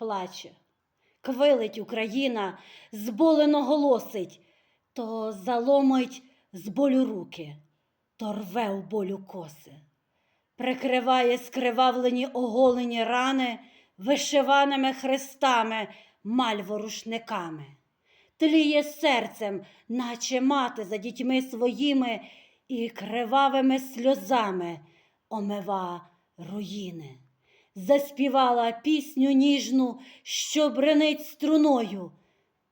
плаче. Квилить Україна, зболено голосить, то заломить з болю руки, то рве у болю коси, прикриває скривавлені оголені рани вишиваними хрестами, мальворушниками, тліє серцем, наче мати за дітьми своїми, і кривавими сльозами омива руїни. Заспівала пісню ніжну, що бренить струною,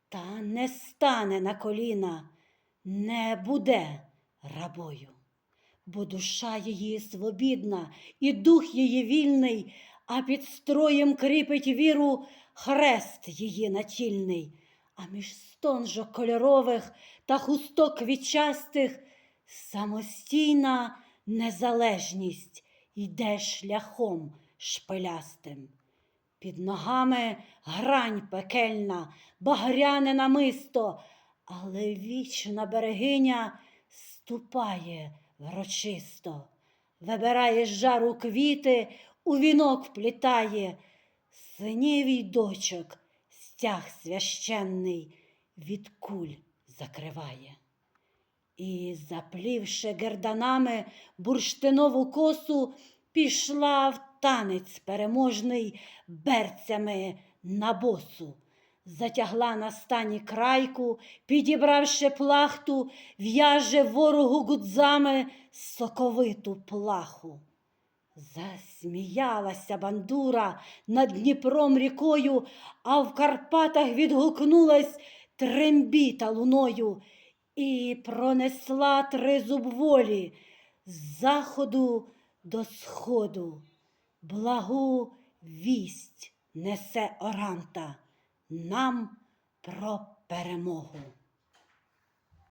та не стане на коліна, не буде рабою, бо душа її свобідна, і дух її вільний, а під строєм кріпить віру хрест її натільний, а між стонжок кольорових та хусток квітчастих самостійна незалежність йде шляхом шпилястим. Під ногами грань пекельна, багряне намисто, але вічна берегиня ступає врочисто, вибирає з жару квіти, у вінок вплітає, синів дочок стяг священний від куль закриває. І, заплівши герданами бурштинову косу, пішла в танець переможний берцями на босу. Затягла на стані крайку, підібравши плахту, в'яже ворогу гудзами соковиту плаху. Засміялася бандура над Дніпром рікою, а в Карпатах відгукнулась трембіта луною і пронесла тризуб волі з заходу до сходу. Благу вість несе оранта нам про перемогу.